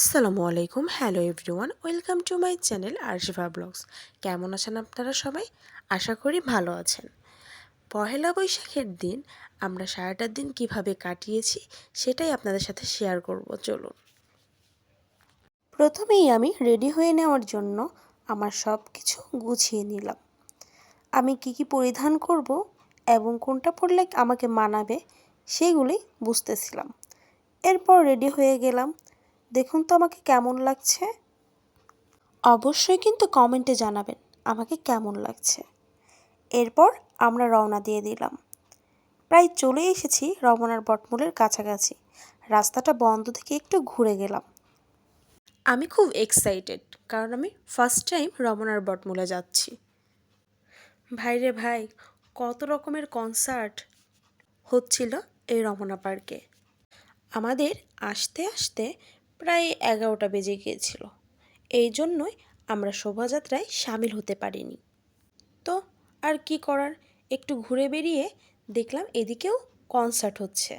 আসসালামু আলাইকুম। Hello everyone welcome to my channel Arshifa vlogs কেমন আছেন আপনারা সবাই? আশা করি ভালো আছেন। পহেলা বৈশাখের দিন, আমরা সারাটা দিন কীভাবে কাটিয়েছি, সেটাই আপনাদের সাথে শেয়ার করব, চলুন। প্রথমেই আমি রেডি হয়ে নেওয়ার জন্য আমার সব কিছু গুছিয়ে নিলাম। আমি কি কি পরিধান করব এবং কোনটা পরলে আমাকে মানাবে সেগুলি বুঝতেছিলাম। এরপর রেডি হয়ে গেলাম দেখুন তো আমাকে কেমন লাগছে। অবশ্যই কিন্তু কমেন্টে জানাবেন আমাকে কেমন লাগছে। এরপর আমরা রওনা দিয়ে দিলাম। প্রায় চলে এসেছি রমনার বটমূলের কাছাকাছি। রাস্তাটা বন্ধ থেকে একটু ঘুরে গেলাম। আমি খুব এক্সাইটেড কারণ আমি ফার্স্ট টাইম রমনার বটমূলে যাচ্ছি। ভাইরে ভাই, কত রকমের কনসার্ট হচ্ছিল এই রমনা পার্কে আমাদের আসতে আসতে প্রায় এগারোটা বেজে গিয়েছিল। এই জন্যই আমরা শোভাযাত্রায় সামিল হতে পারিনি। তো আর কি করার? একটু ঘুরে বেরিয়ে দেখলাম এদিকেও কনসার্ট হচ্ছে।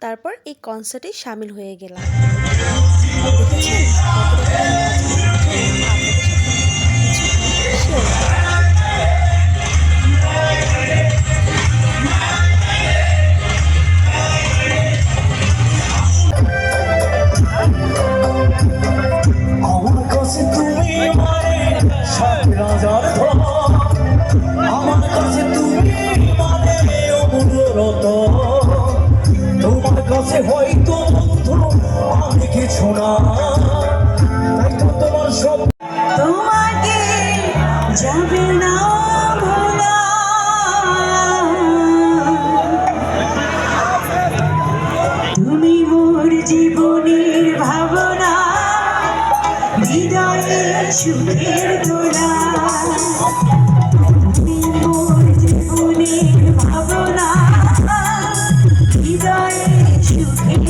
তারপর এই কনসার্টে সামিল হয়ে গেলাম। আমি কিছু না তাই না তুমি মোর জীবনের ভাবনা হৃদয়ে সুখের দোলা তুমি মোর জীবনের ভাবনা হৃদয়ে সুখের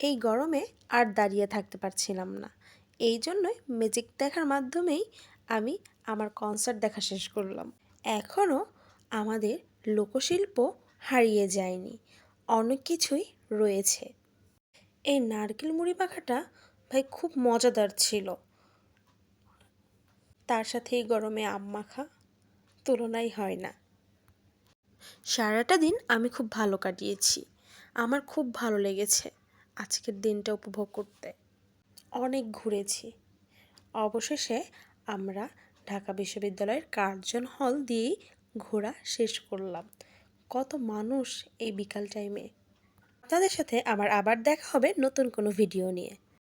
এই গরমে আর দাঁড়িয়ে থাকতে পারছিলাম না। এই জন্যই ম্যাজিক দেখার মাধ্যমেই আমি আমার কনসার্ট দেখা শেষ করলাম। এখনও আমাদের লোকশিল্প হারিয়ে যায়নি। অনেক কিছুই রয়েছে। এই নারকেল মুড়ি মাখাটা ভাই খুব মজাদার ছিল। তার সাথে এই গরমে আম মাখা তুলনাই হয় না। সারাটা দিন আমি খুব ভালো কাটিয়েছি। আমার খুব ভালো লেগেছে। আজকের দিনটা উপভোগ করতে অনেক ঘুরেছি। অবশেষে আমরা ঢাকা বিশ্ববিদ্যালয়ের কার্জন হল দিয়েই ঘোরা শেষ করলাম। কত মানুষ এই বিকাল টাইমে তাদের সাথে আমার আবার দেখা হবে নতুন কোনো ভিডিও নিয়ে।